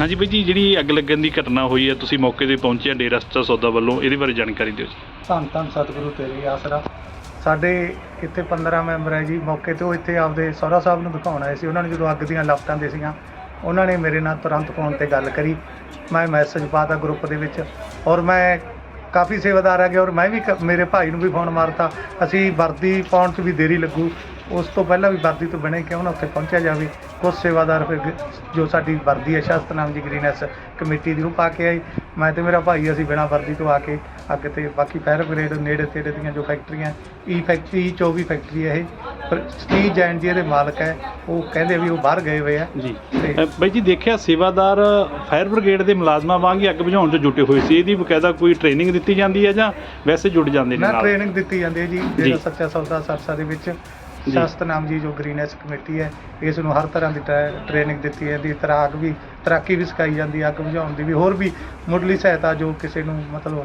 ਹਾਂਜੀ ਬਾਈ ਜੀ, ਜਿਹੜੀ ਅੱਗ ਲੱਗਣ ਦੀ ਘਟਨਾ ਹੋਈ ਹੈ, ਤੁਸੀਂ ਮੌਕੇ ਤੇ ਪਹੁੰਚੇ ਆ ਡੇਰਾ ਸੱਚਾ ਸੌਦਾ ਵੱਲੋਂ, ਇਹਦੇ ਬਾਰੇ ਜਾਣਕਾਰੀ ਦਿਓ ਜੀ। ਧੰਨ ਧੰਨ ਸਤਿਗੁਰੂ ਤੇਰੇ ਆਸਰਾ। ਸਾਡੇ ਇੱਥੇ 15 ਮੈਂਬਰ ਹੈ ਜੀ, ਮੌਕੇ ਤੇ ਉਹ ਇੱਥੇ ਆਪਦੇ ਸਹੁਰਾ ਸਾਹਿਬ ਨੂੰ ਦਿਖਾਉਣ ਆਏ ਸੀ। ਉਹਨਾਂ ਨੂੰ ਜਦੋਂ ਅੱਗ ਦੀਆਂ ਲਪਟਾਂ ਦੇ ਸੀਆਂ ਉਹਨਾਂ ਨੇ ਮੇਰੇ ਨਾਲ ਤੁਰੰਤ ਫੋਨ ਤੇ ਗੱਲ ਕਰੀ। ਮੈਂ ਮੈਸੇਜ ਪਾਤਾ ਗਰੁੱਪ ਦੇ ਵਿੱਚ ਔਰ ਮੈਂ ਕਾਫੀ ਸੇਵਾਦਾਰ ਆ ਗਏ ਔਰ ਮੈਂ ਵੀ ਕ- ਮੇਰੇ ਭਾਈ ਨੂੰ ਵੀ ਫੋਨ ਮਾਰਤਾ। ਅਸੀਂ ਵਰਦੀ ਪਾਉਣ 'ਚ ਵੀ ਦੇਰੀ ਲੱਗੂ। ਉਸ ਤੋਂ ਪਹਿਲਾਂ ਵੀ ਵਰਦੀ ਤੋਂ ਬਣੇ ਕਿਉਂ ਨਾ ਉੱਥੇ ਪਹੁੰਚਿਆ ਜਾਵੇ? ਕੁਝ ਸੇਵਾਦਾਰ ਫਿਰ ਗ- ਜੋ ਸਾਡੀ ਵਰਦੀ ਹੈ ਸ਼ਾਸਤਨਾਮ ਜੀ ਗ੍ਰੀਨੈਸ ਕਮੇਟੀ ਦੀ ਉਹ ਪਾ ਕੇ ਆਈ ਮੈਂ ਤੇ ਮੇਰਾ ਭਾਈ ਅਸੀਂ ਬਿਨਾਂ ਵਰਦੀ ਤੋਂ ਆ ਕੇ ਅੱਗ ਤੇ ਬਾਕੀ ਫਾਇਰ ਬ੍ਰਿਗੇਡ ਨੇੜੇ ਤੇੜੇ ਦੀਆਂ ਜੋ ਫੈਕਟਰੀਆਂ ਈ ਫੈਕਟਰੀ 24 ਫੈਕਟਰੀ ਹੈ ਇਹ ਪਰ ਸਟੀਵ ਜੈਨ ਜੀ ਇਹਦੇ ਮਾਲਕ ਹੈ ਉਹ ਕਹਿੰਦੇ ਵੀ ਉਹ ਬਾਹਰ ਗਏ ਹੋਏ ਆ। ਜੀ। ਤੇ ਅ, ਬਾਈ ਜੀ ਦੇਖਿਆ ਸੇਵਾਦਾਰ ਫਾਇਰ ਬ੍ਰਿਗੇਡ ਦੇ ਮੁਲਾਜ਼ਮਾਂ ਵਾਂਗ ਹੀ ਅੱਗ ਬੁਝਾਉਣ 'ਚ ਜੁਟੇ ਹੋਏ ਸੀ। ਇਹਦੀ ਬਕਾਇਦਾ ਕੋਈ ਟ੍ਰੇਨਿੰਗ ਦਿੱਤੀ ਜਾਂਦੀ ਹੈ ਜਾਂ ਵੈਸੇ ਜੁੜ ਜਾਂਦੇ ਨੇ ਨਾ ਨਾਲ? ਟ੍ਰੇਨਿੰਗ ਦਿੱਤੀ ਜਾਂਦੀ ਹੈ ਜੀ। ਜਿਹੜਾ ਸੱਚਾ ਸੌਦਾ ਸਰਸਾ ਦੇ ਵਿੱਚ। ਸ਼ਾਸਤਨਾਮ ਜੀ ਜੋ ਗ੍ਰੀਨੈਸ ਕਮੇਟੀ ਹੈ ਇਸ ਨੂੰ ਹਰ ਤਰ੍ਹਾਂ ਦੀ ਟ੍ਰੇਨਿੰਗ ਦਿੱਤੀ ਜਾਂਦੀ ਹੈ ਤਰਾਕ ਵੀ ਤਰਾਕੀ ਵੀ ਸਿਖਾਈ ਜਾਂਦੀ ਹੈ ਅੱਗ ਬੁਝਾਉਣ ਦੀ ਵੀ ਹੋਰ ਵੀ ਮੁੱਢਲੀ ਸਹਾਇਤਾ ਜੋ ਕਿਸੇ ਨੂੰ ਮਤਲਬ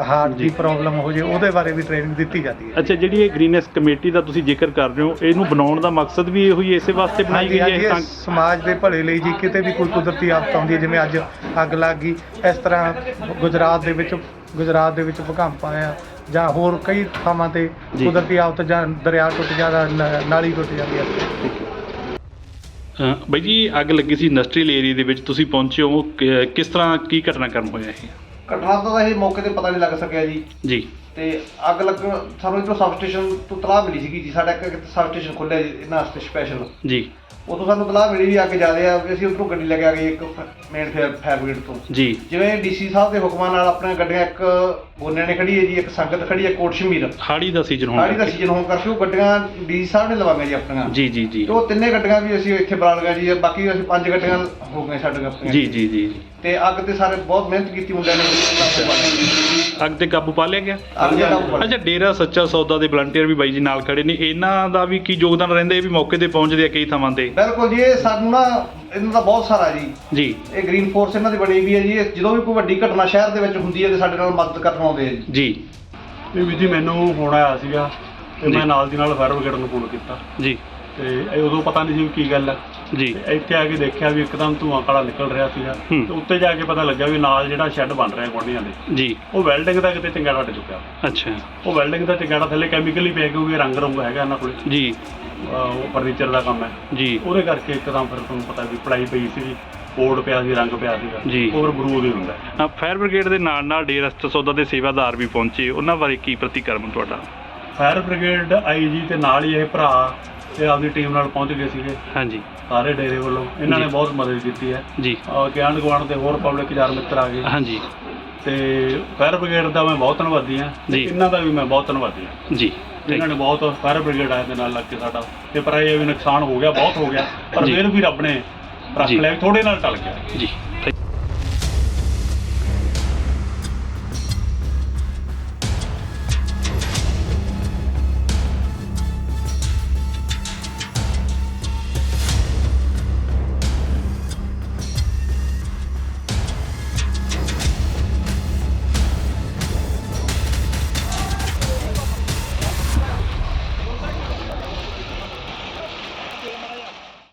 ਹਾਰਟ ਦੀ। ਪ੍ਰੋਬਲਮ ਹੋ ਜੇ ਉਹਦੇ ਬਾਰੇ ਵੀ ਟ੍ਰੇਨਿੰਗ ਦਿੱਤੀ ਜਾਂਦੀ ਹੈ ਅੱਛਾ ਜਿਹੜੀ ਇਹ ਗ੍ਰੀਨੈਸ ਕਮੇਟੀ ਦਾ ਤੁਸੀਂ ਜ਼ਿਕਰ ਕਰ ਰਹੇ ਹੋ ਇਹਨੂੰ ਬਣਾਉਣ ਦਾ ਮਕਸਦ ਵੀ ਇਹੋ ਹੀ ਹੈ, ਇਸੇ ਵਾਸਤੇ ਬਣਾਈ ਗਈ ਹੈ ਹਾਂਜੀ ਇਹ ਇਹ ਤਾਂ ਸਮਾਜ ਦੇ ਭਲੇ ਲਈ ਜੀ ਕਿਤੇ ਵੀ ਕੋਈ ਕੁਦਰਤੀ ਆਫਤ ਆਉਂਦੀ ਹੈ ਜਿਵੇਂ ਅੱਜ ਅੱਗ ਲੱਗ ਗਈ ਇਸ ਤਰ੍ਹਾਂ ਗੁਜਰਾਤ ਦੇ ਵਿੱਚ ਗੁਜਰਾਤ ਦੇ ਵਿੱਚ ਭੂਕੰਪ ਆਇਆ ਜਾਂ ਹੋਰ ਕਈ ਥਾਵਾਂ ਤੇ ਜੀ। ਕੁਦਰਤੀ ਆਫਤ ਜਾਂ ਦਰਿਆ ਟੁੱਟ ਜਾਂਦਾ ਨ- ਨਾਲੀ ਟੁੱਟ ਜਾਂਦੀ ਹੈ। ਅ, ਬਾਈ ਜੀ ਅੱਗ ਲੱਗੀ ਸੀ ਇੰਡਸਟਰੀਅਲ ਏਰੀਆ ਦੇ ਵਿੱਚ ਤੁਸੀਂ ਪਹੁੰਚੇ ਹੋ ਕਿ- ਕਿਸ ਤਰ੍ਹਾਂ ਕੀ ਘਟਨਾਕ੍ਰਮ ਹੋਇਆ ਇਹ? ਘਟਨਾ ਦਾ ਤਾਂ ਇਹ ਮੌਕੇ ਤੇ ਪਤਾ ਨਹੀਂ ਲੱਗ ਸਕਿਆ ਜੀ। ਜੀ। ਤੇ ਅੱਗ ਲੱਗਣ ਸਾਨੂੰ ਇੱਧਰੋਂ ਸਬ ਸਟੇਸ਼ਨ ਤੋਂ ਤਲਾਹ ਮਿਲੀ ਸੀਗੀ ਜੀ ਸਾਡਾ ਇੱਕ ਸਬ ਸਟੇਸ਼ਨ ਖੁੱਲਿਆ ਜੀ ਇਹਨਾਂ ਵਾਸਤੇ ਸਪੈਸ਼ਲ ਜੀ। ਉਦੋਂ ਸਾਨੂੰ ਤਲਾਹ ਮਿਲੀ ਵੀ ਅੱਗ ਜ਼ਿਆਦੇ ਆ ਵੀ ਅਸੀਂ ਉੱਧਰੋਂ ਗੱਡੀ ਲੈ ਕੇ ਆ ਗਏ ਇੱਕ ਮੇਨ ਫਾਇਰ ਬ੍ਰਿਗੇਡ ਤੋਂ। ਜੀ। ਜਿਵੇਂ ਡੀਸੀ ਸਾਹਿਬ ਦੇ ਹੁਕਮਾਂ ਨਾਲ ਆਪਣੀਆਂ ਗੱਡੀਆਂ ਇੱਕ ਗੋਨਿਆਂ ਨੇ ਖੜੀ ਹੈ ਜੀ ਇੱਕ ਸੰਗਤ ਖੜੀ ਹੈ ਕੋਟ ਸ਼ਮੀਰ। ਹਾੜੀ ਦਾ ਸੀਜ਼ਨ ਹੋਣ ਸਾਡੀ ਦਾ। ਸੀਜ਼ਨ ਹੋਣ ਕਰਕੇ ਉਹ ਗੱਡੀਆਂ ਡੀਸੀ ਸਾਹਿਬ ਨੇ ਲਵਾਈਆਂ ਜੀ ਆਪਣੀਆਂ। ਜੀ ਜੀ ਜੀ। ਤੇ ਉਹ ਤਿੰਨੇ ਗੱਡੀਆਂ ਵੀ ਅਸੀਂ ਇੱਥੇ ਬੁਲਾ ਲਈਆਂ ਜੀ ਬਾਕੀ ਅਸੀਂ ਪੰਜ ਗੱਡੀਆਂ ਹੋ ਗਈਆਂ ਸਾਡੀਆਂ ਆਪਣੀਆਂ। ਜੀ ਜੀ ਜੀ। ਤੇ ਅੱਗ ਤੇ ਸਾਰੇ ਬਹੁਤ ਮਿਹਨਤ ਕੀਤੀ ਮੁੰਡਿਆਂ ਨੇ। ਅੱਗ ਤੇ ਕਾਬੂ ਪਾ ਲਿਆ ਗਿਆ? ਪਾ- ਅੱਛਾ ਡੇਰਾ ਸੱਚਾ ਸੌਦਾ ਦੇ ਵਲੰਟੀਅਰ ਵੀ ਬਾਈ ਜੀ ਨਾਲ ਖੜੇ ਨੇ। ਇਹਨਾਂ ਦਾ ਵੀ ਕੀ ਯੋਗਦਾਨ ਰਹਿੰਦਾ ਇਹ ਵੀ ਮੌਕੇ ਤੇ ਪਹੁੰਚਦੇ ਆ ਕਈ ਥਾਵਾਂ ਤੇ? ਬਿਲਕੁਲ ਜੀ ਇਹ ਸਾਨੂੰ ਨਾ ਇਹਨਾਂ ਦਾ ਬਹੁਤ ਸਾਰਾ ਜੀ। ਜੀ। ਇਹ ਗ੍ਰੀਨ ਫੋਰਸ ਇਹਨਾਂ ਦੀ ਬਣੀ ਵੀ ਹੈ ਜੀ। ਇਹ ਜਦੋਂ ਵੀ ਕੋਈ ਵੱਡੀ ਘਟਨਾ ਸ਼ਹਿਰ ਦੇ ਵਿੱਚ ਹੁੰਦੀ ਹੈ ਤੇ ਸਾਡੇ ਨਾਲ ਮਦਦ ਕਰਨ ਆਉਂਦੇ ਆ ਜੀ। ਜੀ। ਇਹ ਵੀ ਜੀ ਮੈਨੂੰ ਫੋਨ ਆਇਆ ਸੀਗਾ ਤੇ ਜੀ। ਮੈਂ ਨਾਲ ਦੀ ਨਾਲ ਫਾਇਰ ਬ੍ਰਿਗੇਡ ਨੂੰ ਫੋਨ ਕੀਤਾ। ਜੀ। ਤੇ ਇਹ ਉਦੋਂ ਪਤਾ ਨਹੀਂ ਸੀ ਵੀ ਕੀ ਗੱਲ ਹੈ ਜੀ। ਤੇ ਇੱਥੇ ਆ ਕੇ ਦੇਖਿਆ ਵੀ ਇੱਕਦਮ ਧੂਆਂ ਕਾਲਾ ਨਿਕਲ ਰਿਹਾ ਸੀਗਾ। ਹੂੰ। ਤੇ ਉੱਤੇ ਜਾ ਕੇ ਪਤਾ ਲੱਗਾ ਵੀ ਨਾਲ ਜਿਹੜਾ ਸ਼ੈੱਡ ਬਣ ਰਿਹਾ ਗੁਆਂਢੀਆਂ ਦੇ। ਜੀ। ਉਹ ਵੈਲਡਿੰਗ ਦਾ ਕਿਤੇ ਚੰਗਾੜਾ ਟੁੱਟ ਚੁੱਕਿਆ। ਅੱਛਾ। ਉਹ ਵੈਲਡਿੰਗ ਦਾ ਚੰਗਾੜਾ ਥੱਲੇ ਕੈਮੀਕਲ ਪਿਆ ਕਿਉਂਕਿ ਰੰਗ ਰੰਗ ਹੈਗਾ ਇਹਨਾਂ ਕੋਲੇ। ਜੀ। ਅਹ ਉਹ ਫਰਨੀਚਰ ਦਾ ਕੰਮ ਹੈ। ਜੀ। ਉਹਦੇ ਕਰਕੇ ਇੱਕਦਮ ਫਿਰ ਤੁਹਾਨੂੰ ਪਤਾ ਵੀ ਪੜਾਈ ਪਈ ਸੀ ਬੋਰਡ ਪਿਆ ਸੀ ਰੰਗ ਪਿਆ ਸੀਗਾ। ਜੀ। ਹੋਰ ਬਰੂਦ ਹੀ ਹੁੰਦਾ। ਹੈ। ਆ ਫਾਇਰ ਬ੍ਰਿਗੇਡ ਦੇ ਨਾਲ ਨਾਲ ਡੇਰਾ ਸੌਦਾ ਦੇ ਸੇਵਾਦਾਰ ਵੀ ਪਹੁੰਚੇ। ਉਹਨਾਂ ਬਾਰੇ ਕੀ ਪ੍ਰਤੀਕਰਮ ਤੁਹਾਡਾ? ਫਾਇਰ ਬ੍ਰਿਗੇਡ ਆਈ ਜੀ ਤੇ ਨਾਲ ਹੀ ਇਹ ਭਰਾ ਤੇ ਆਪਦੀ ਟੀਮ ਨਾਲ ਪਹੁੰਚ ਗਏ ਸੀਗੇ। ਹਾਂਜੀ। ਸਾਰੇ ਡੇਰੇ ਵੱਲੋਂ। ਇਹਨਾਂ ਨੇ। ਬਹੁਤ ਮਦਦ ਕੀਤੀ ਹੈ। ਜੀ। ਕਿ ਆਂਢ ਗੁਆਂਢ ਦੇ ਹੋਰ ਪਬਲਿਕ ਯਾਰ ਮਿੱਤਰ ਆ ਗਏ। ਹਾਂਜੀ। ਤੇ ਫਾਇਰ ਬ੍ਰਿਗੇਡ ਦਾ ਮੈਂ ਬਹੁਤ ਧੰਨਵਾਦੀ ਹਾਂ ਤੇ। ਇਹਨਾਂ ਦਾ ਵੀ ਮੈਂ ਬਹੁਤ ਧੰਨਵਾਦੀ ਹਾਂ। ਜੀ। ਇਹਨਾਂ ਨੇ ਬਹੁਤ ਫਾਇਰ ਬ੍ਰਿਗੇਡ ਆਏ ਦੇ ਨਾਲ ਲੱਗ ਕੇ ਸਾਡਾ। ਤੇ ਪਰ ਇਹ ਵੀ ਨੁਕਸਾਨ ਹੋ ਗਿਆ ਬਹੁਤ ਹੋ ਗਿਆ। ਪਰ। ਫਿਰ ਵੀ ਰੱਬ ਨੇ ਰੱਖ। ਲਿਆ ਥੋੜੇ ਨਾਲ ਟਲ ਗਿਆ। ਜੀ।